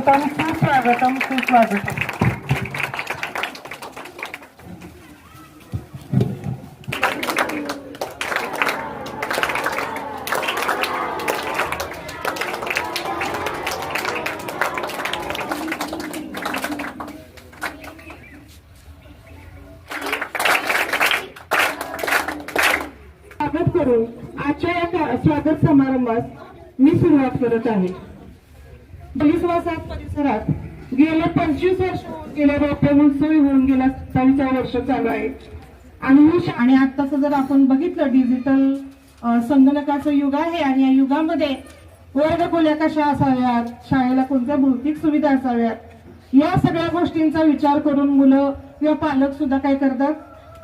स्वागतम सुस्वागतम सुस्वागतम. स्वागत करून आजच्या या स्वागत समारंभास मी सुरुवात करत आहे पोलीसवासात परिसरात गेले पंचवीस वर्ष होऊन गेले होऊन गेला सत्तावीसव्या वर्ष चालू आहे. आणि ही आणि आत्ताचं जर आपण बघितलं डिजिटल संगणकाचं युग आहे आणि या युगामध्ये वर्गखोल्या कशा असाव्यात? शाळेला कोणत्या भौतिक सुविधा असाव्यात? या सगळ्या गोष्टींचा विचार करून मुलं किंवा पालक सुद्धा काय करतात?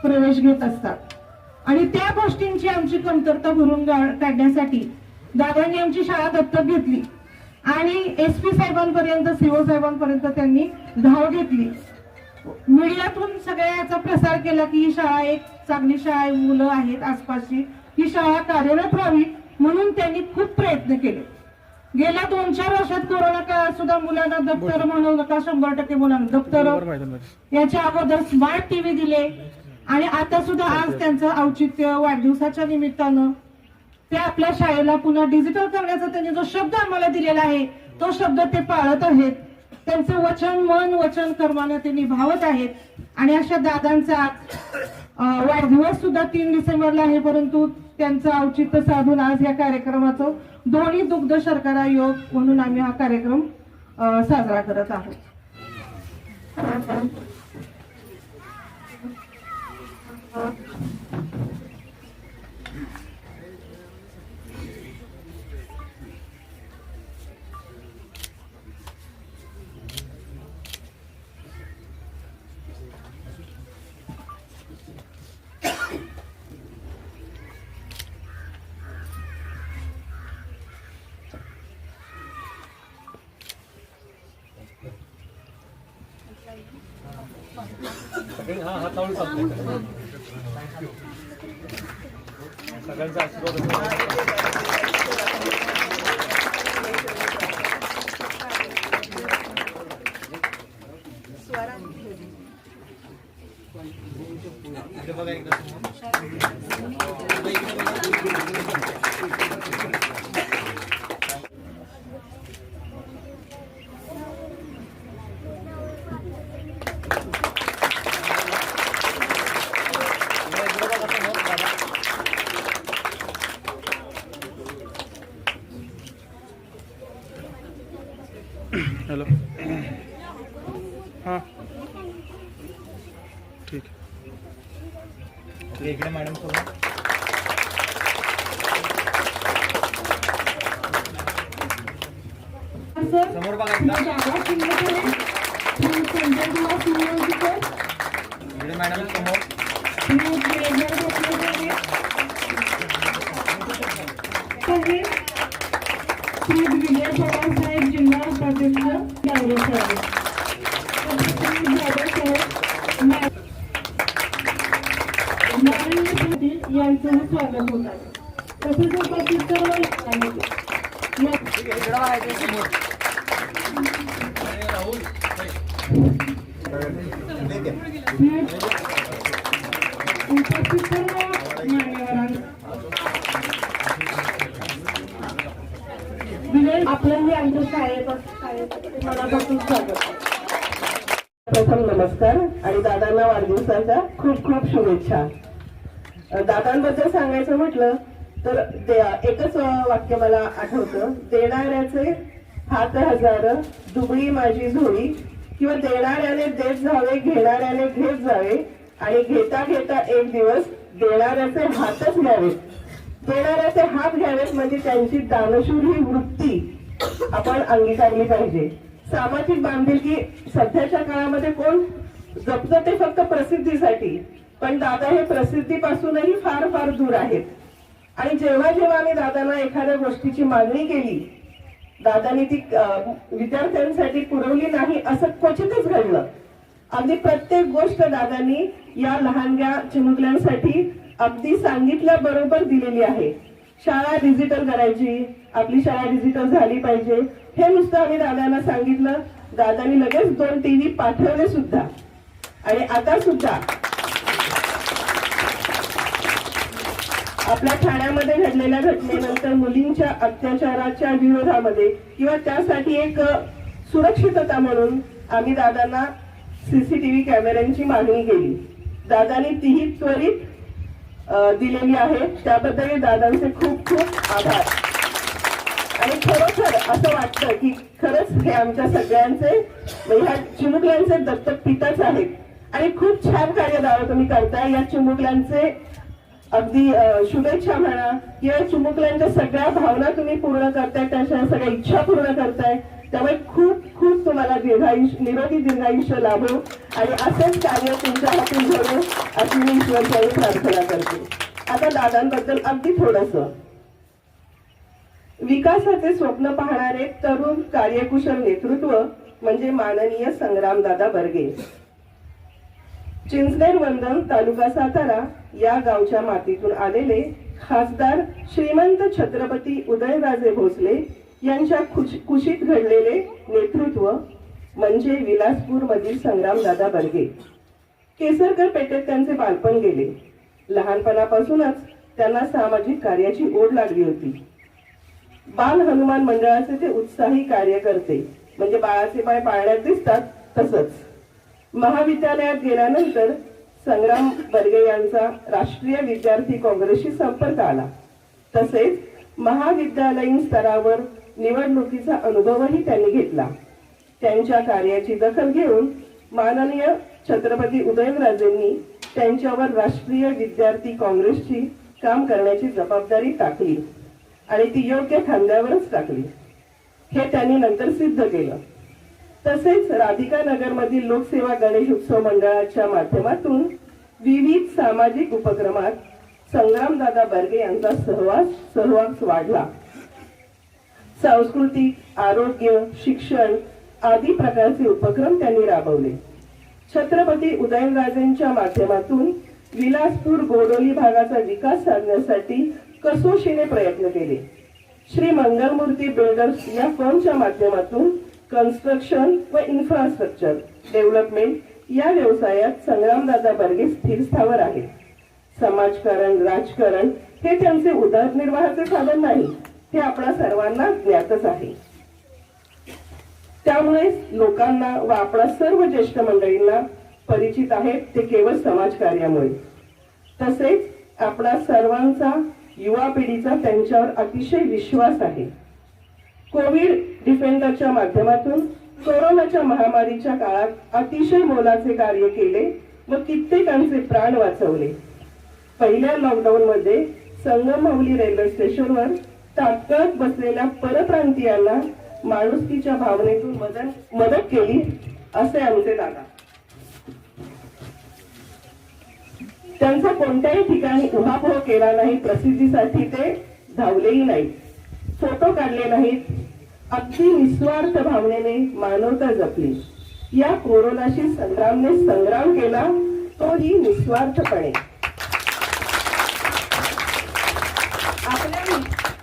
प्रवेश घेत असतात. आणि त्या गोष्टींची आमची कमतरता भरून गा- काढण्यासाठी दादांनी आमची शाळा दत्तक घेतली. आणि एस पी साहेबांपर्यंत सीओ साहेबांपर्यंत त्यांनी धाव घेतली. मीडियातून सगळ्या याचा प्रसार केला की ही शाळा एक चांगली शाळा आहे मुलं आहेत आसपासची. ही शाळा कार्यरत राहावी म्हणून त्यांनी खूप प्रयत्न केले. गेल्या दोन चार वर्षात कोरोना काळात सुद्धा मुलांना दप्तर म्हणू नका शंभर टक्के मुलांना दप्तर. याच्या अगोदर स्मार्ट टीव्ही दिले आणि आता सुद्धा आज त्यांचं औचित्य वाढदिवसाच्या निमित्तानं ते आपल्या शाळेला पुन्हा डिजिटल करण्याचा त्यांनी जो शब्द आम्हाला दिलेला आहे तो शब्द ते पाळत आहेत. त्यांचं वचन मन वचन कर्मानं ते निभावत आहेत. आणि अशा दादांचा वाढदिवस सुद्धा तीन डिसेंबरला आहे परंतु त्यांचं औचित्य साधून आज या कार्यक्रमाचं दोन्ही दुग्ध शर्करा योग म्हणून आम्ही हा कार्यक्रम साजरा करत आहोत. सगळ्यांचा आशीर्वाद इकडे बघा एकदा समोर. इकडे बघा समोर, दादा. हॅलो हां ठीक ओके, इकडे मॅडम समोर सर समोर बघा एकदा शाळा शिंदे सेंटर किंवा सुनियोजित इकडे मॅडम समोर तुम्ही ट्रेनर घेतले पाहिजे श्री विजय पवार साहेब जिल्हा उपाध्यक्ष गावरे साहेब यांचं स्वागत होत आहे तसेच उपस्थित सर्व बघा इकडे समोर अरे राहुल हे. इकडे घे. उपस्थित सर्व मान्यवरांना विनय आपलं हे आमच्या शाळेत मनापासून स्वागत प्रथम नमस्कार आणि दादांना वाढदिवसाच्या खूप खूप शुभेच्छा. दादांबद्दल सांगायचं म्हटलं तर एकच वाक्य मला आठवतं. देणाऱ्याचे हात हजार दुबळी माझी झोळी किंवा देणाऱ्याने देत जावे घेणाऱ्याने घेत जावे. आणि घेता घेता एक दिवस देणाऱ्याचे हातच घ्यावेत. देणाऱ्याचे हात घ्यावेत म्हणजे त्यांची दानशूर ही वृत्ती. आपण अंगीकारली पाहिजे. सामाजिक बांधिलकी सध्याच्या काळामध्ये कोण जपतं ते फक्त प्रसिद्धीसाठी पण दादा हे प्रसिद्धीपासूनही फार फार दूर आहेत. आणि जेव्हा जेव्हा आम्ही दादांना एखाद्या गोष्टीची मागणी केली दादानी ती विद्यार्थ्यांसाठी पुरवली नाही असं क्वचितच घडलं. अगदी प्रत्येक गोष्ट दादांनी या लहानग्या चिमुकल्यांसाठी अगदी सांगितल्याबरोबर दिलेली आहे. शाळा डिजिटल करायची आपली शाळा डिजिटल झाली पाहिजे. हे नुसतं आम्ही दादांना सांगितलं. दादानी लगेच दोन टीव्ही पाठवले सुद्धा. आणि आता सुद्धा. आपल्या ठाण्यामध्ये घडलेल्या घटनेनंतर मुलींच्या अत्याचाराच्या विरोधामध्ये किंवा त्यासाठी एक सुरक्षितता म्हणून आम्ही दादांना सीसीटीव्ही कॅमेऱ्यांची मागणी केली. दादानी तीही त्वरित दिलेली आहे. त्याबद्दल दादांचे खूप खूप आभार. आणि खरोखर असं वाटतं की खरंच हे आमच्या सगळ्यांचे म्हणजे ह्या चिमुकल्यांचे दत्तक पिताच आहेत. आणि खूप छान कार्य दादा तुम्ही करताय. या चिमुकल्यांचे अगदी शुभेच्छा म्हणा. किंवा चिमुकल्यांच्या सगळ्या भावना तुम्ही पूर्ण करताय. त्यांच्या सगळ्या इच्छा पूर्ण करताय. त्यामुळे खूप खूप तुम्हाला दीर्घायुष निरोगी दीर्घायुष्य लाभो. आणि असंच कार्य तुमच्या हातून घडो अशी मी ईश्वरचरणी प्रार्थना करते. आता दादांबद्दल अगदी थोडस. विकासाचे स्वप्न पाहणारे तरुण कार्यकुशल नेतृत्व म्हणजे माननीय संग्रामदादा बर्गे. चिंचनेर वंदन तालुका सातारा या गावच्या मातीतून आलेले खासदार श्रीमंत छत्रपती उदयराजे भोसले यांच्या खुश- कुशीत घडलेले नेतृत्व म्हणजे विलासपूर मधील संग्रामदादा बर्गे. केसरकर पेठेत त्यांचे बालपण गेले. लहानपणापासूनच त्यांना सामाजिक कार्याची ओढ लागली होती. बाल हनुमान मंडळाचे ते उत्साही कार्य करते म्हणजे बाळाचे पाय पाळण्यात दिसतात तसंच. महाविद्यालयात गेल्यानंतर संग्राम बर्गे यांचा राष्ट्रीय विद्यार्थी काँग्रेसशी संपर्क आला. तसेच महाविद्यालयीन स्तरावर निवडणुकीचा अनुभवही त्यांनी घेतला. त्यांच्या कार्याची दखल घेऊन माननीय छत्रपती उदयनराजेंनी त्यांच्यावर राष्ट्रीय विद्यार्थी काँग्रेसची काम करण्याची जबाबदारी टाकली आणि ती योग्य खांद्यावरच टाकली. हे त्यांनी नंतर सिद्ध केलं. तसेच राधिका नगर मधील लोकसेवा गणेश उत्सव मंडळाच्या माध्यमातून विविध सामाजिक उपक्रमात संग्रामदादा बर्गे यांचा सहवास सहवास वाढला. सांस्कृतिक आरोग्य शिक्षण आदी प्रकारचे उपक्रम त्यांनी राबवले. छत्रपती उदयनराजेंच्या माध्यमातून विलासपूर गोडोली भागाचा विकास साधण्यासाठी कसोशीने प्रयत्न केले. श्री मंगलमूर्ती बिल्डर्स या फर्मच्या माध्यमातून कन्स्ट्रक्शन व इन्फ्रास्ट्रक्चर डेव्हलपमेंट या व्यवसायात संग्रामदादा बर्गे स्थिर स्थावर आहेत. समाजकारण राजकारण हे त्यांचे उदरनिर्वाहाचे साधन नाही. हे आपल्या सर्वांना ज्ञातच आहे. त्यामुळे लोकांना व आपल्या सर्व ज्येष्ठ मंडळींना परिचित आहेत ते केवळ समाजकार्यामुळे तसेच आपणा सर्वांचा युवा पिढीचा त्यांच्यावर अतिशय विश्वास आहे. कोविड डिफेंडरच्या माध्यमातून कोरोनाच्या महामारीच्या काळात अतिशय मोलाचे कार्य केले व कित्येकांचे प्राण वाचवले. पहिल्या लॉकडाऊन मध्ये संगमहवली रेल्वे स्टेशनवर तात्काळ बसलेल्या परप्रांतीयांना माणुसकीच्या भावनेतून मदत मदत केली असे आमचे दादा. त्यांचा कोणत्याही ठिकाणी उहापोह केला नाही प्रसिद्धीसाठी ते धावलेही नाहीत. फोटो काढले नाहीत. अगदी निस्वार्थ भावनेने मानवता जपली. या कोरोनाशी संग्रामने संग्राम केला तोही निस्वार्थपणे.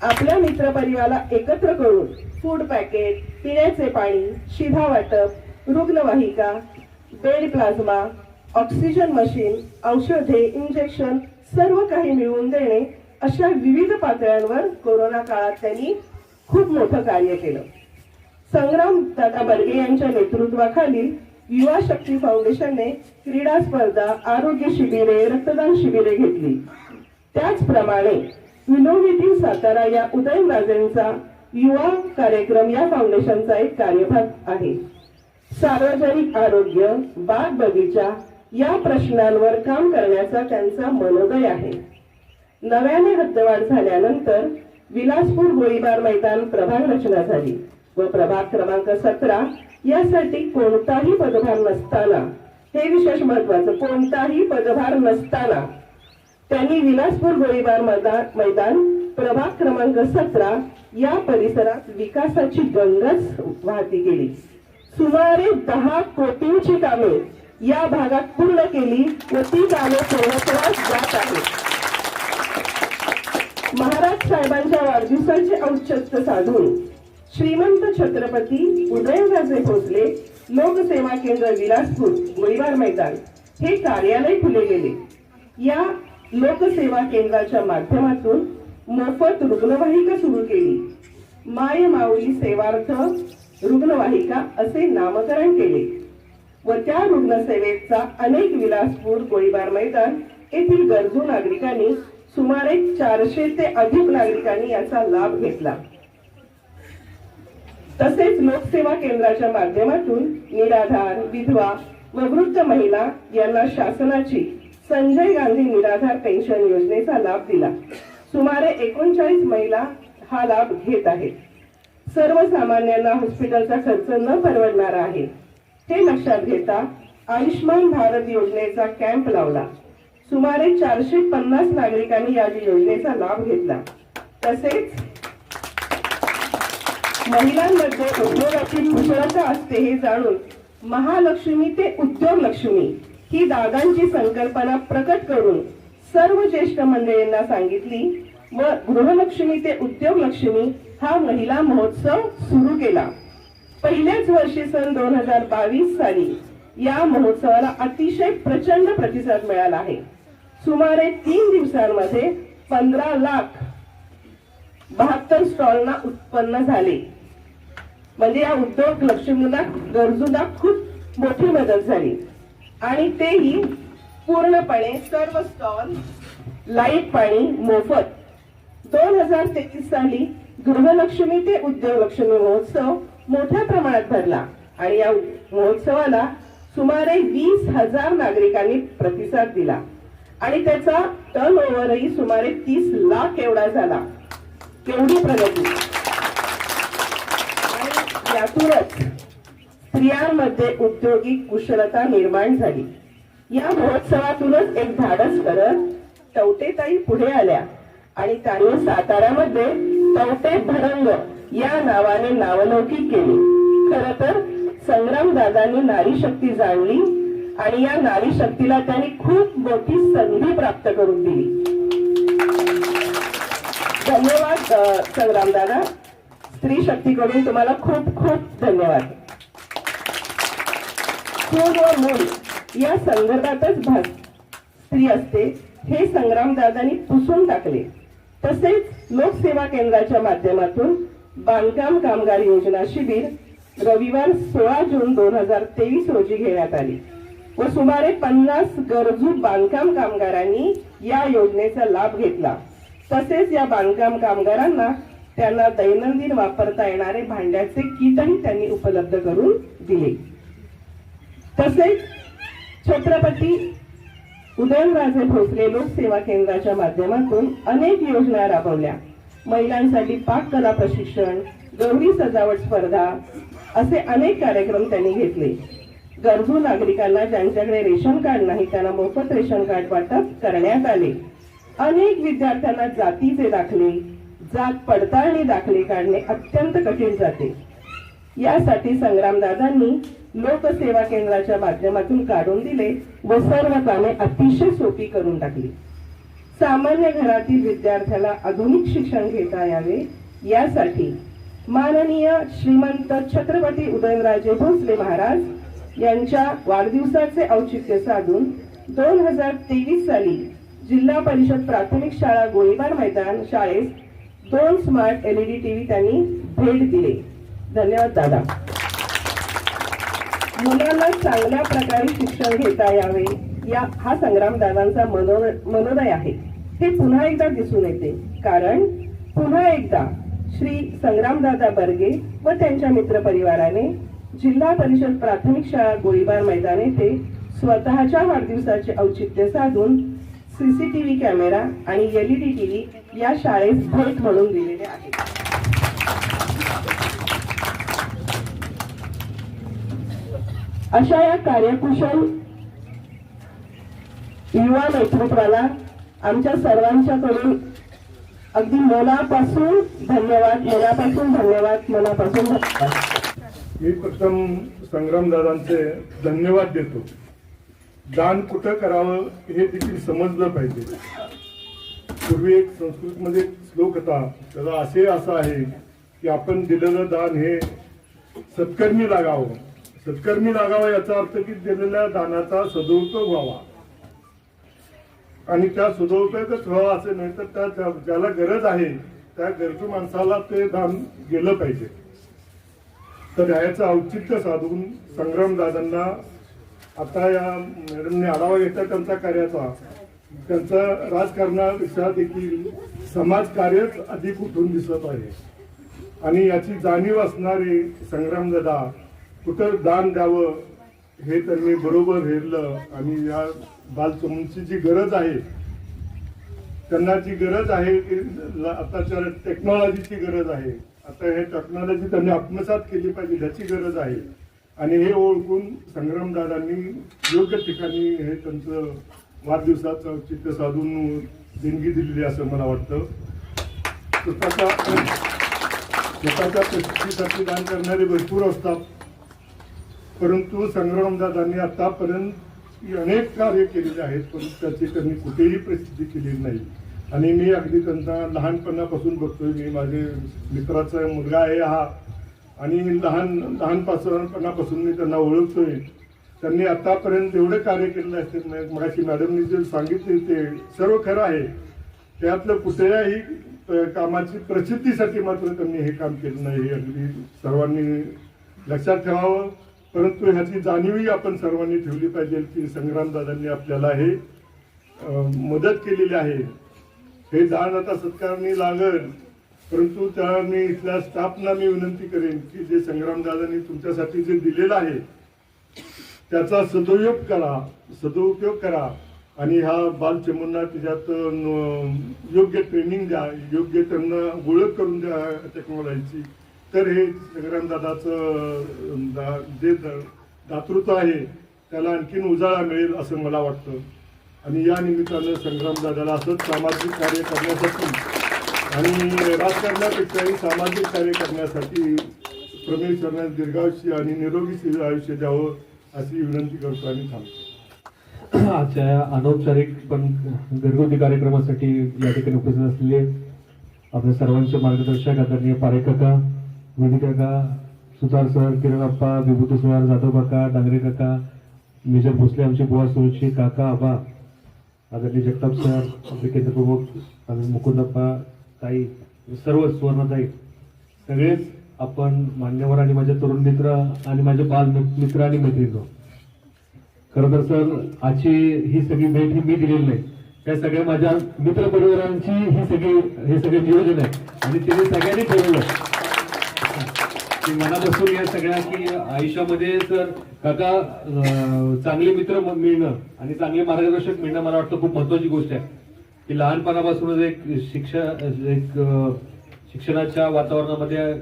आपल्या आपल्या मित्रपरिवाराला एकत्र करून फूड पॅकेट पिण्याचे पाणी शिधा वाटप रुग्णवाहिका बेड प्लाझ्मा ऑक्सिजन मशीन औषधे इंजेक्शन सर्व काही मिळवून देणे अशा विविध पातळ्यांवर कोरोना काळात त्यांनी खूप मोठं कार्य केलं. संग्राम दादा बर्गे यांच्या नेतृत्वाखाली युवा शक्ती फाउंडेशनने क्रीडा स्पर्धा आरोग्य शिबिरे रक्तदान शिबिरे घेतली. त्याचप्रमाणे विनोव्हेटिव्ह सातारा या उदयनराजेंचा युवा कार्यक्रम या फाउंडेशनचा एक कार्यभाग आहे. सार्वजनिक आरोग्य बाग बगीचा या प्रश्नांवर काम करण्याचा त्यांचा मनोदय आहे. नव्याने हद्दवाढ झाल्यानंतर विलासपूर गोळीबार मैदान प्रभाग रचना झाली व प्रभाग क्रमांक सतरा यासाठी कोणताही पदभार नसताना हे विशेष महत्वाचं कोणताही पदभार नसताना त्यांनी विलासपूर गोळीबार मैदान मैदान प्रभाग क्रमांक सतरा या परिसरात विकासाची गंगाच वाहती केली. सुमारे दहा कोटींची कामे या भागात पूर्ण केली व ती कामे पूर्णत्वास जात आहेत. महाराज साहेबांच्या वाढदिवसाचे औचित्य साधून श्रीमंत छत्रपती उदयराजे भोसले लोकसेवा केंद्र विलासपूर गोळीबार मैदान हे कार्यालय खुले गेले. या लोकसेवा केंद्राच्या माध्यमातून मोफत रुग्णवाहिका सुरू केली. माय माऊली सेवार्थ रुग्णवाहिका असे नामकरण केले. व त्या रुग्णसेवेचा अनेक विलासपूर गोळीबार मैदान येथील गरजू नागरिकांनी सुमारे चारशे ते अधिक नागरिकांनी याचा लाभ घेतला. तसेच लोकसेवा केंद्राच्या माध्यमातून निराधार विधवा व वृद्ध महिला यांना शासनाची संजय गांधी निराधार पेन्शन योजनेचा लाभ दिला. सुमारे एकोणचाळीस महिला हा लाभ घेत आहेत. सर्वसामान्यांना हॉस्पिटलचा खर्च न परवडणार आहे. हे लक्षात घेता आयुष्मान भारत योजनेचा कॅम्प लावला. सुमारे चारशे पन्नास नागरिकांनी या योजनेचा लाभ घेतला. तसेच महिलांमध्ये उद्योगाची कुशलता असते हे जाणून महालक्ष्मी ते उद्योग लक्ष्मी ही दादांची संकल्पना प्रकट करून सर्व ज्येष्ठ मंडळींना सांगितली. व गृहलक्ष्मी ते उद्योग लक्ष्मी हा महिला महोत्सव सुरू केला. पहिल्याच वर्षी सन दोन हजार बावीस साली या महोत्सवाला अतिशय प्रचंड प्रतिसाद मिळाला आहे. सुमारे तीन दिवसांमध्ये पंधरा लाख बहात्तर स्टॉलना उत्पन्न झाले. म्हणजे या उद्योग लक्ष्मीला गरजूंना खूप मोठी मदत झाली. आणि तेही पूर्णपणे सर्व स्टॉल लाइट पाणी मोफत. दोन हजार तेवीस साली गृहलक्ष्मी ते उद्योग लक्ष्मी महोत्सव मोठ्या प्रमाणात भरला. आणि या महोत्सवाला सुमारे वीस हजार नागरिकांनी प्रतिसाद दिला. आणि त्याचा टर्न ओव्हरही सुमारे तीस लाख एवढा झाला. केवढी प्रगती. आणि यातूनच स्त्रियांमध्ये उद्योगिक कुशलता निर्माण झाली. या महोत्सवातूनच एक धाडस करत टवटेताई पुढे आल्या आणि त्यांनी साताऱ्यामध्ये टवटे भरंग या नावाने नावलौकिक केली. खर तर संग्राम दादांनी नारी शक्ती जाणली आणि या नारी शक्तीला त्यांनी खूप मोठी संधी प्राप्त करून दिली. धन्यवाद संग्राम दादा. स्त्री शक्तीकडून तुम्हाला खूप खूप धन्यवाद. सूड व मन या संदर्भातच भास स्त्री असते हे संग्रामदादांनी पुसून टाकले. तसेच लोकसेवा केंद्राच्या माध्यमातून बांधकाम कामगार योजना शिबिर रविवार सोळा जून दोन हजार तेवीस रोजी घेण्यात आली व सुमारे पन्नास गरजू बांधकाम कामगारांनी या योजनेचा लाभ घेतला. तसेच या बांधकाम कामगारांना त्यांना दैनंदिन वापरता येणारे भांड्याचे किटही त्यांनी उपलब्ध करून दिले. तसेच छत्रपती उदयनराजे भोसले लोकसेवा केंद्राच्या माध्यमातून अनेक योजना राबवल्या. महिलांसाठी पाककला प्रशिक्षण गौरी सजावट स्पर्धा असे अनेक कार्यक्रम त्यांनी घेतले. गरजू नागरिकांना ज्यांच्याकडे रेशन कार्ड नाही त्यांना मोफत रेशन कार्ड वाटप करण्यात आले. अनेक विद्यार्थ्यांना जातीचे दाखले जात पडताळणी दाखले काढणे अत्यंत कठीण जाते. यासाठी संग्रामदादांनी लोकसेवा केंद्राच्या माध्यमातून काढून दिले व सर्व कामे अतिशय सोपी करून टाकली. सामान्य घरातील विद्यार्थ्याला आधुनिक शिक्षण घेता यावे यासाठी माननीय श्रीमंत छत्रपती उदयनराजे भोसले महाराज यांच्या वाढदिवसाचे औचित्य साधून दोन हजार तेवीस साली जिल्हा परिषद प्राथमिक शाळा गोळीबार मैदान शाळेस दोन स्मार्ट एलईडी टीव्ही त्यांनी भेट दिले. धन्यवाद दादा. मुलांना चांगल्या प्रकारे शिक्षण घेता यावे. या हा संग्राम दादांचा मनो मनोदय आहे. हे पुन्हा एकदा दिसून येते. कारण पुन्हा एकदा श्री संग्रामदादा बर्गे व त्यांच्या मित्रपरिवाराने जिल्हा परिषद प्राथमिक शाळा गोळीबार मैदान येथे स्वतःच्या वाढदिवसाचे औचित्य साधून सीसीटीव्ही कॅमेरा आणि एलईडी टीव्ही या शाळेस भेट म्हणून दिलेले आहे. अशा या कार्यकुशल युवा नेतृत्वाला आमच्या सर्वांच्याकडून अगदी मनापासून धन्यवाद मनापासून धन्यवाद मनापासून धन्यवाद. मी प्रथम संग्रामदादांचे धन्यवाद देतो. दान कुठं करावं हे देखील समजलं पाहिजे. पूर्वी एक संस्कृतमध्ये श्लोक होता त्याचा असे असा आहे की आपण दिलेलं दान हे सत्कर्मी लागावं. सत्कर्मी लागावा याचा अर्थ की दिलेल्या दानाचा सदुपयोग व्हावा. आणि त्या सदुपयोगच व्हावा असे नाही तर त्या ज्याला गरज आहे त्या गरजू माणसाला ते दान गेलं पाहिजे. तर याचं औचित्य साधून संग्राम दादांना आता या मॅडमने आढावा घेतला त्यांचा कार्याचा. त्यांचा राजकारणापेक्षा देखील समाजकार्यच अधिक उठून दिसत आहे. आणि याची जाणीव असणारे संग्राम दादा कुठं दान द्यावं हे त्यांनी बरोबर हेरलं. आणि या बालसमूहची जी गरज आहे त्यांना जी गरज आहे की आताच्या टेक्नॉलॉजीची गरज आहे आता हे टेक्नॉलॉजी त्यांनी आत्मसात केली पाहिजे ह्याची गरज आहे. आणि हे ओळखून संग्रामदादांनी योग्य ठिकाणी हे त्यांचं वाढदिवसाचं औचित्य साधून देणगी दिलेली असं मला वाटतं. स्वतःच्या स्वतःच्या प्रसिद्धीसाठी दान करणारे भरपूर असतात. परंतु संग्रामदादांनी आतापर्यंत अनेक कार्य केलेले आहेत परंतु त्याची त्यांनी कुठेही प्रसिद्धी केलेली नाही. आणि मी अगदी त्यांना लहानपणापासून बघतोय. मी माझे मित्राचा मुलगा आहे हा. आणि लहान लहानपासूनपणापासून मी त्यांना ओळखतोय. त्यांनी आतापर्यंत एवढे कार्य केलेले असते मगाशी मॅडमनी जे सांगितले ते सर्व खरं आहे. त्यातलं कुठल्याही कामाची प्रसिद्धीसाठी मात्र त्यांनी हे काम केलं नाही हे अगदी सर्वांनी लक्षात ठेवावं. परंतु ह्याची जाणीवही आपण सर्वांनी ठेवली पाहिजे की संग्रामदादांनी आपल्याला हे मदत केलेली आहे. हे जाण आता सत्कारणी लागल परंतु त्या मी इथल्या स्टाफना मी विनंती करेन की जे संग्रामदादांनी तुमच्यासाठी जे दिलेलं आहे त्याचा सदुपयोग करा सदुपयोग करा आणि हा बालचमूंना त्याच्यात योग्य ट्रेनिंग द्या योग्य त्यांना ओळख करून द्या टेक्नॉलॉजीची तर हे जगरामदादाचं दा- जे द- दातृत्व आहे त्याला आणखीन उजाळा मिळेल असं मला वाटतं. आणि या निमित्तानं संग्रामदादाला असंच सामाजिक कार्य करण्यासाठी आणि राजकारणापेक्षाही सामाजिक कार्य करण्यासाठी प्रमेश यांना दीर्घायुष्य आणि निरोगी आयुष्य द्यावं अशी विनंती करतो आणि थांबतो. आजच्या अनौपचारिक पण घरगुती कार्यक्रमासाठी या ठिकाणी उपस्थित असलेले आपल्या सर्वांचे मार्गदर्शक आदरणीय पारेख काका म्हणजे विधी काका सुतार सर किरण अप्पा विभूती सर जाधव काका डांगरे काका मेजर भोसले आमचे बुवा सुरक्षी काका आबा आदरणीय जगताप सर आमचे केंद्रप्रमुख मुकुंदप्पा ताई सर्व सुवर्णताई सगळेच आपण मान्यवर आणि माझे तरुण मित्र आणि माझे बाल मित्र आणि मैत्रिणी खरं तर सर आजची ही सगळी भेट ही मी दिलेली नाही. त्या सगळ्या माझ्या मित्र परिवारांची ही सगळी हे सगळे नियोजन आहे. आणि तिने सगळ्यांनी ठरवलं मनापासून या सगळ्या की आयुष्यामध्ये तर काका चांगले मित्र मिळणं आणि चांगले मार्गदर्शक मिळणं मला वाटतं खूप महत्वाची गोष्ट आहे. की लहानपणापासूनच एक शिक्षण एक शिक्षणाच्या वातावरणामध्ये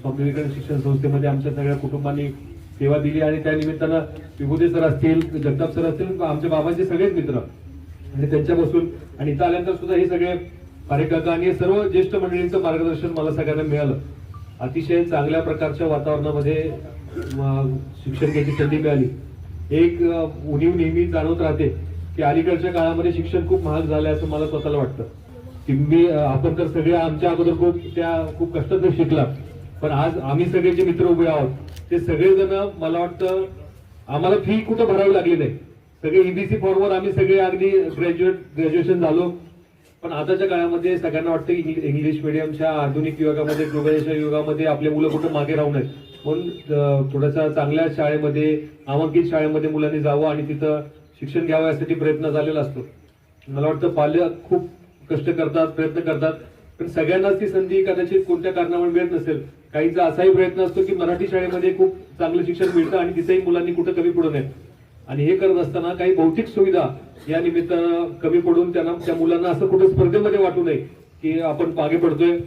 स्वामी विवेकानंद शिक्षण संस्थेमध्ये आमच्या सगळ्या कुटुंबांनी सेवा दिली आणि त्या निमित्तानं विभूते सर असतील जगताप सर असतील आमच्या बाबांचे सगळेच मित्र आणि त्यांच्यापासून आणि इथं आल्यानंतर सुद्धा हे सगळे कार्यकर्ता आणि हे सर्व ज्येष्ठ मंडळींचं मार्गदर्शन मला सगळ्यांना मिळालं. अतिशय चांगल्या प्रकारच्या वातावरणामध्ये शिक्षण घ्यायची संधी मिळाली. एक उणीव नेहमी जाणवत राहते की अलीकडच्या काळामध्ये शिक्षण खूप महाग झालं असं मला स्वतःला वाटतं. की मी आपण तर सगळे आमच्या अगोदर खूप त्या खूप कष्टातून शिकला. पण आज आम्ही सगळे जे मित्र उभे आहोत ते सगळेजण मला वाटतं आम्हाला फी कुठं भरावी लागली नाही. सगळे ईबीसी फॉर्मवर आम्ही सगळे अगदी ग्रॅज्युएट ग्रॅज्युएशन झालो. पण आताच्या काळामध्ये सगळ्यांना वाटतं की इंग्लिश मिडियमच्या आधुनिक युगामध्ये ग्लोबलायझेशन युगामध्ये आपले मुलं कुठं मागे राहू नयेत. म्हणून थोडासा चांगल्या शाळेमध्ये नामांकित शाळेमध्ये मुलांनी जावं आणि तिथं शिक्षण घ्यावं यासाठी प्रयत्न झालेला असतो. मला वाटतं पालक खूप कष्ट करतात प्रयत्न करतात पण सगळ्यांनाच ती संधी कदाचित कोणत्या कारणामुळे मिळत नसेल. काहींचा असाही प्रयत्न असतो की मराठी शाळेमध्ये खूप चांगलं शिक्षण मिळतं आणि तिथेही मुलांनी कुठं कमी पडू नये आणि हे करत असताना काही भौतिक सुविधा या निमित्तानं कमी पडून त्यांना त्या मुलांना असं कुठं स्पर्धेमध्ये वाटू नये की आपण मागे पडतोय.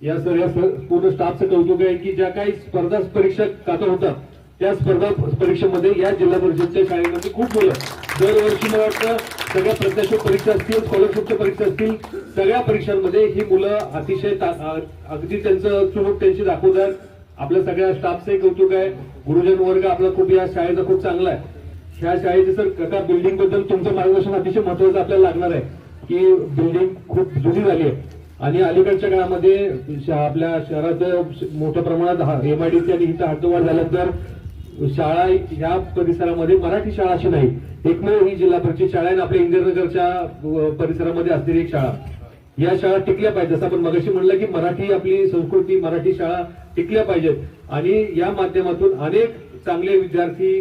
या सर या सर- पूर्ण स्टाफचं कौतुक आहे की ज्या काही स्पर्धा परीक्षा काका होतात त्या स्पर्धा परीक्षेमध्ये या जिल्हा परिषदच्या शाळेमध्ये खूप मुलं दरवर्षी मला वाटतं सगळ्या प्रत्यक्ष परीक्षा असतील स्कॉलरशिपच्या परीक्षा असतील सगळ्या परीक्षांमध्ये ही मुलं अतिशय अगदी त्यांचं चुणूक त्यांची दाखवतात. आपल्या सगळ्या स्टाफचंही कौतुक आहे. गुरुजन वर्ग आपला खूप या शाळेचा खूप चांगला आहे. ह्या शाळेचे सर काका बिल्डिंगबद्दल तुमचं मार्गदर्शन अतिशय महत्वाचं आपल्याला लागणार आहे. की बिल्डिंग खूप जुनी झाली आहे. आणि अलीकडच्या काळामध्ये आपल्या शहरात मोठ्या प्रमाणात एमआयडीसी आणि इथं हद्दवाढ झाल्यानंतर शाळा ह्या परिसरामध्ये मराठी शाळा अशी नाही. एकमेव ही जिल्हा परिषद शाळा आहे आणि आपल्या इंदिरानगरच्या परिसरामध्ये असलेली एक शाळा. या शाळा टिकल्या पाहिजे जसं आपण मगाशी म्हणलं की मराठी आपली संस्कृती मराठी शाळा टिकल्या पाहिजेत. आणि या माध्यमातून अनेक चांगले विद्यार्थी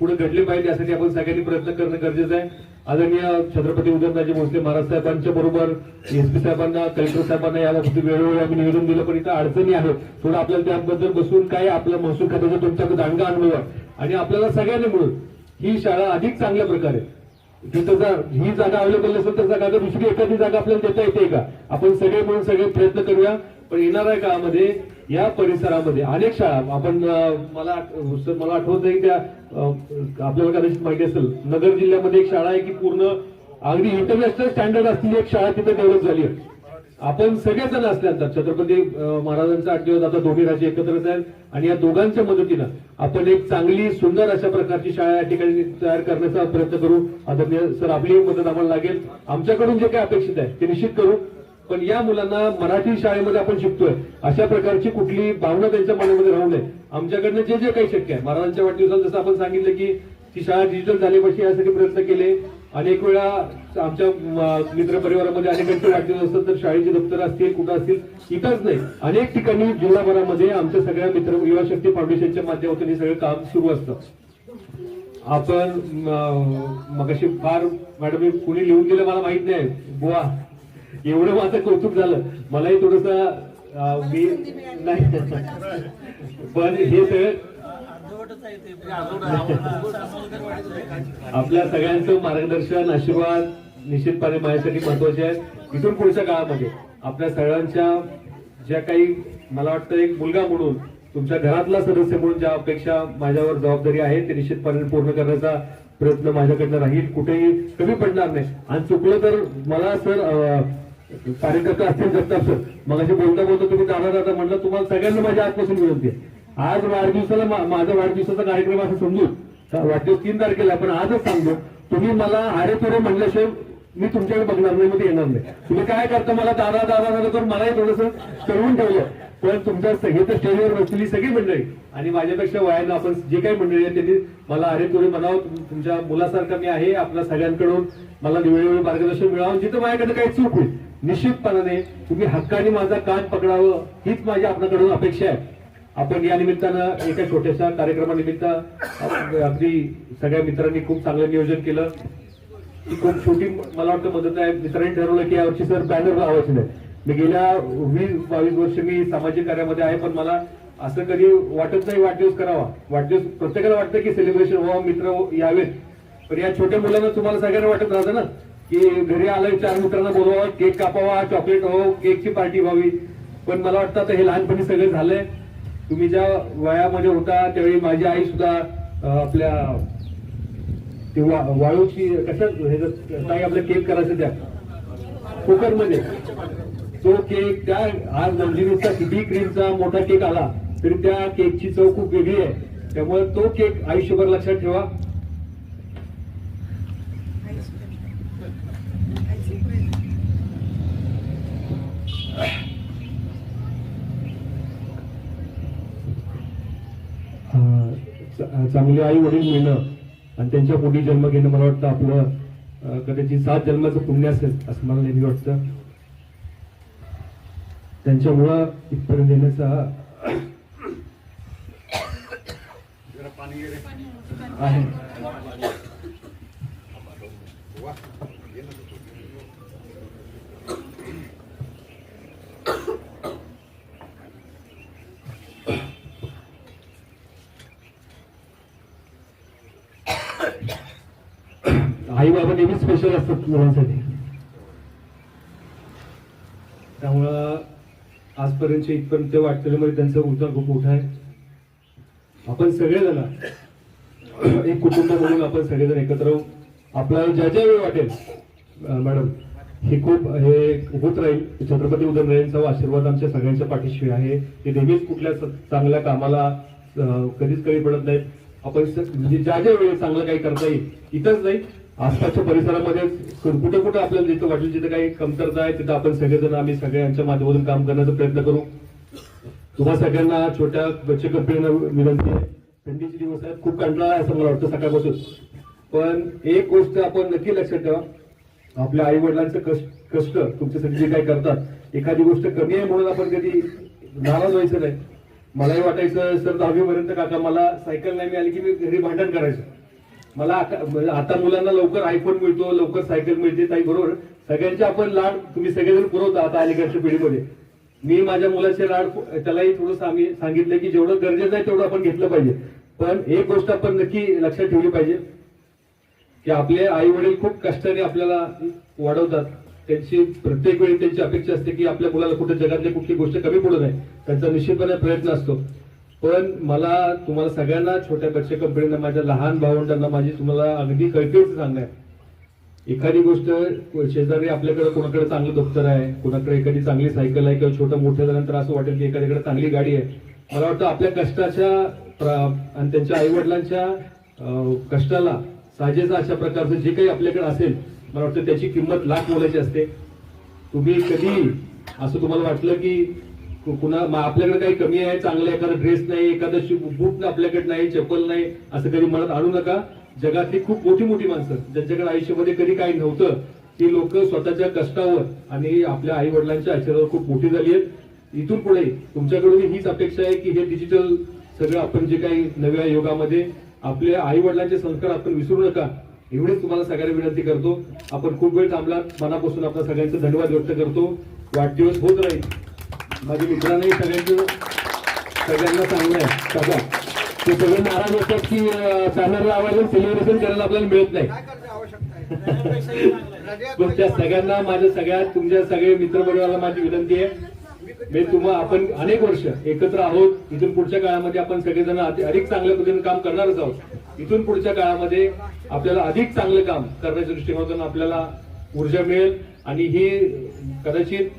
पुढे घडले पाहिजे यासाठी आपण सगळ्यांनी प्रयत्न करणं गरजेचं आहे. आदरणीय छत्रपती उदयनराजे भोसले महाराज साहेबांच्या बरोबर एसपी साहेबांना कलेक्टर साहेबांना या बाबतीत वेळोवेळी आम्ही निवेदन दिलं पण इथं अडचणी आहेत. थोडं आपल्याला त्याबद्दल बसून काय आपलं महसूल खात्याचा तुमच्याकडे दांडगा आणलं आणि आपल्याला सगळ्यांनी मिळून ही शाळा अधिक चांगल्या प्रकारे तिथं ही जागा अवेलेबल नसेल तर जागा दुसरी एखादी जागा आपल्याला देता येते का? आपण सगळे मिळून सगळे प्रयत्न करूया. पण येणाऱ्या काळामध्ये या परिसरामध्ये अनेक शाळा आपण मला सर, मला आठवत आहे त्या आपल्याला कदाचित माहिती असेल नगर जिल्ह्यामध्ये एक शाळा आहे की पूर्ण अगदी इंटरनॅशनल स्टँडर्ड असलेली एक शाळा तिथे डेव्हलप झाली आहे. आपण सगळेजण असल्यानंतर छत्रपती महाराजांचा आठ दिवस आता दोन्ही राजे एकत्रच आहेत आणि या दोघांच्या मदतीनं आपण एक चांगली सुंदर अशा प्रकारची शाळा या ठिकाणी तयार करण्याचा प्रयत्न करू. आदरणीय सर आपली मदत आम्हाला लागेल. आमच्याकडून जे काही अपेक्षित आहे ते निश्चित करू. पण या मुलांना मराठी शाळेमध्ये आपण शिकतोय. अशा प्रकारची कुठली भावना त्यांच्या मनामध्ये राहू नये. आमच्याकडनं जे जे काही शक्य आहे. महाराजांच्या वाढदिवसाला जसं आपण सांगितलं की ती शाळा डिजिटल झाली पाहिजे यासाठी प्रयत्न केले. अनेक वेळा आमच्या मित्र परिवारामध्ये अनेकांचे वाढदिवस असतात तर शाळेची दप्तर असतील कुठं असतील इथंच नाही. अनेक ठिकाणी जिल्हाभरामध्ये आमच्या सगळ्या मित्र युवा शक्ती फाउंडेशनच्या माध्यमातून हे सगळं काम सुरू असतं. आपण मग फार मॅडम कुणी लिहून दिलं मला माहीत नाही. बुवा एवढं माझं कौतुक झालं. मलाही थोडस मी नाही. पण हे सगळं आपल्या सगळ्यांचं मार्गदर्शन आशीर्वाद निश्चितपणे माझ्यासाठी महत्त्वाचे आहेत. इथून पुढच्या काळामध्ये आपल्या सगळ्यांच्या ज्या काही मला वाटतं एक मुलगा म्हणून तुमच्या घरातला सदस्य म्हणून ज्या अपेक्षा माझ्यावर जबाबदारी आहे ते निश्चितपणे पूर्ण करण्याचा प्रयत्न माझ्याकडनं राहील. कुठेही कमी पडणार नाही. आणि चुकलं तर मला सर कार्यकर्ता असतील जगताप सर मग असे बोलता बोलता तुम्ही दादा दादा म्हटलं तुम्हाला सगळ्यांना माझ्या आजपासून विनंती आहे. आज वाढदिवसाला माझा वाढदिवसाचा कार्यक्रम असं समजून वाढदिवस तीन तारखेला पण आजच सांगतो तुम्ही मला अरे तुरे म्हणल्याशिवाय मी तुमच्याकडे बघणार नाही मध्ये येणार नाही. तुम्ही काय करता मला दादा दादा दादा तर मलाही थोडस कळवून ठेवलं. पण तुमच्या सगळी तर स्टेजवर बसलेली सगळी मंडळी आणि माझ्यापेक्षा वयानं आपण जे काही मंडळी आहेत त्यांनी मला अरे तुरे म्हणावं तुमच्या मुलासारखा मी आहे आपल्या सगळ्यांकडून मला वेळोवेळी मार्गदर्शन मिळावं जिथं माझ्याकडे काही चूक होईल. निश्चितपणाने तुम्ही हक्काने माझा कान पकडावं हीच माझी आपल्याकडून अपेक्षा आहे. आपण या निमित्तानं एका छोट्याशा कार्यक्रमानिमित्त अगदी सगळ्या मित्रांनी खूप चांगलं नियोजन केलं. खूप छोटी मला वाटतं मदत आहे. मित्रांनी ठरवलं की यावर्षी सर बॅनर लावायचे नाही. मी गेल्या वीस बावीस वर्ष मी सामाजिक कार्यामध्ये आहे पण मला असं कधी वाटत नाही वाढदिवस करावा. वाढदिवस प्रत्येकाला वाटतं की सेलिब्रेशन व्हावं मित्र यावेत. पण या छोट्या मुलांना तुम्हाला सगळ्यांना वाटत राहतं ना? की घरी आलं चार मित्रांना बोलवा केक कापावा चॉकलेट हो केकची पार्टी व्हावी. पण मला वाटतं आता हे लहानपणी सगळं झालंय. तुम्ही ज्या वयामध्ये होता त्यावेळी माझी आई सुद्धा आपल्या ती वाळूची कशा ह्याच्यात काय केक करायचं त्या कुकरमध्ये. तो केक त्या आज नंदिनीचा किती क्रीमचा मोठा केक आला तरी त्या केकची चव खूप वेगळी आहे. त्यामुळे तो केक आयुष्यभर लक्षात ठेवा. चांगली आई वडील मिळणं आणि त्यांच्या पोटी जन्म घेणं मला वाटतं आपलं कदाचित सात जन्माचं पुण्य असेल असं मला नेहमी वाटतं. त्यांच्यामुळं इथपर्यंत येण्याचा आहे आई बाबा नेहमी स्पेशल असतात मुलांसाठी. त्यामुळं आजपर्यंत इथपर्यंत वाटतेमध्ये त्यांचा उद्धार खूप मोठा आहे. आपण सगळेजण एक कुटुंब म्हणून आपण सगळेजण एकत्र आपल्याला ज्या ज्या वेळ वाटेल मॅडम हे खूप हे होत राहील. छत्रपती उदयनराजेंचा आशीर्वाद आमच्या सगळ्यांच्या पाठीशी आहे. ते नेहमीच कुठल्या चांगल्या कामाला कधीच कमी पडत नाहीत. आपण म्हणजे ज्या ज्या वेळेस चांगलं काही करता येईल इथंच नाही आसपासच्या परिसरामध्ये कुठं कुठं आपल्याला जिथं वाटेल जिथं काही कमतरता आहे तिथं आपण सगळेजण आम्ही सगळ्यांच्या माध्यमातून काम करण्याचा प्रयत्न करू. तुम्हा सगळ्यांना छोट्या बच्चे कंपनीला विनंती आहे. थंडीचे दिवस आहेत खूप कंटाळा आहे असं मला वाटतं सकाळपासून. पण एक गोष्ट आपण नक्की लक्षात ठेवा. आपल्या आई वडिलांचं कष्ट कष्ट तुमच्यासाठी जे काही करतात एखादी गोष्ट कमी आहे म्हणून आपण कधी नाराज व्हायचं नाही. मलाही वाटायचं सर दहावीपर्यंत काका मला सायकल नाही मिळाली की मी घरी भांडण करायचं. मला म्हणजे आता मुलांना लवकर आयफोन मिळतो लवकर सायकल मिळते ताई बरोबर? सगळ्यांचे आपण लाड तुम्ही सगळेजण पुरवता आता अलीकडच्या पिढीमध्ये. मी माझ्या मुलाचे लाड त्यालाही थोडंसं आम्ही सांगितलं की जेवढं गरजेचं आहे तेवढं आपण घेतलं पाहिजे. पण एक गोष्ट आपण नक्की लक्षात ठेवली पाहिजे की आपले आई वडील खूप कष्टाने आपल्याला वाढवतात. त्यांची प्रत्येक वेळी त्यांची अपेक्षा असते की आपल्या मुलाला कुठे जगातली कुठली गोष्ट कमी पडू नये. त्यांचा निश्चितपणे प्रयत्न असतो. पण मला तुम्हाला सगळ्यांना छोट्या बच्चे कंपनीना माझ्या लहान भावंडांना माझी तुम्हाला अगदी कळकळीचं सांगणं आहे एखादी गोष्ट शेजारी आपल्याकडे कोणाकडे चांगलं दप्तर आहे कोणाकडे एखादी चांगली सायकल आहे किंवा छोटं मोठं झाल्यानंतर असं वाटेल की एखाद्याकडे चांगली गाडी आहे. मला वाटतं आपल्या कष्टाच्या आणि त्यांच्या आईवडिलांच्या कष्टाला साजेसा अशा प्रकारचं जे काही आपल्याकडे असेल मला वाटतं त्याची किंमत लाख मोलाची असते. तुम्ही कधी असं तुम्हाला वाटलं की कुणा आपल्याकडे काही कमी आहे चांगलं एखादा ड्रेस नाही एखादा बूट आपल्याकडे नाही चप्पल नाही असं कधी मनात आणू नका. जगातली खूप मोठी मोठी माणसं ज्यांच्याकडे आयुष्यामध्ये कधी काही नव्हतं ती लोक स्वतःच्या कष्टावर आणि आपल्या आई वडिलांच्या आशीर्वादावर खूप मोठी झाली आहेत. इथून पुढे तुमच्याकडून हीच अपेक्षा आहे की हे डिजिटल सगळं आपण जे काही नव्या युगामध्ये आपल्या आई वडिलांचे संस्कार आपण विसरू नका. एवढेच तुम्हाला सगळ्यांना विनंती करतो. आपण खूप वेळ थांबलात. मनापासून आपल्या सगळ्यांचा धन्यवाद व्यक्त करतो. वाढदिवस होत राहील. माझ्या मित्रांनाही सगळ्यांचं सगळ्यांना चांगलं आहे. काका ते सगळे नाराज होतात की बॅनर लावायला सेलिब्रेशन करायला आपल्याला मिळत नाही. पण त्या सगळ्यांना माझ्या सगळ्या तुमच्या सगळे मित्रपरिवाराला माझी विनंती आहे. मी तुम्हा आपण अनेक वर्ष एकत्र आहोत. इथून पुढच्या काळामध्ये आपण सगळेजण अधिक चांगल्या पद्धतीने काम करणारच आहोत. इथून पुढच्या काळामध्ये आपल्याला अधिक चांगलं काम करण्याच्या दृष्टिकोनातून आपल्याला ऊर्जा मिळेल आणि ही कदाचित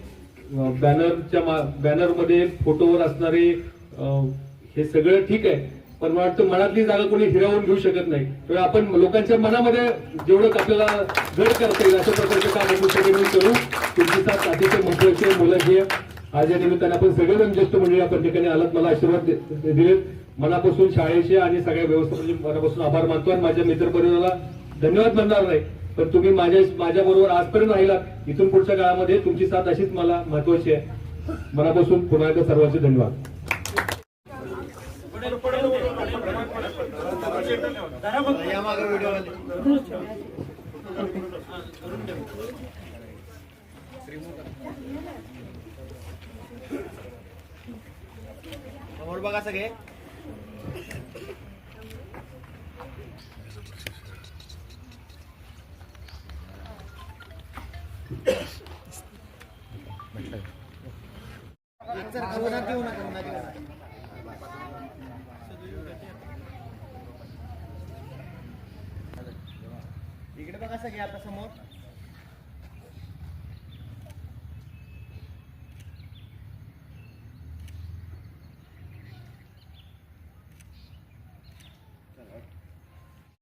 बॅनरच्या बॅनरमध्ये फोटोवर असणारे हे सगळं ठीक आहे पण मला वाटतं मनातली जागा कोणी हिरावून घेऊ शकत नाही. त्यामुळे आपण लोकांच्या मनामध्ये जेवढं आपल्याला घड करता येईल अशा प्रकारचे काम आपण सगळे मिळून करू. तुमची साथ अतिशय महत्वाची आहे मुलं आज या निमित्ताने आपण सगळेजण ज्येष्ठ मंडळी आपण ठिकाणी आलात मला आशीर्वाद दे- दिलेत. मनापासून शाळेचे आणि सगळ्या व्यवस्थापनाचे मनापासून आभार मानतो आणि माझ्या मित्रपरिवाराला धन्यवाद म्हणणार नाही. तर तुम्ही माझ्या माझ्याबरोबर आजपर्यंत राहिला इथून पुढच्या काळामध्ये तुमची साथ अशीच मला महत्वाची आहे. मनापासून पुन्हा एकदा सर्वांचे धन्यवाद. या बघा सगळे. इकडे बघा सगळे आता समोर.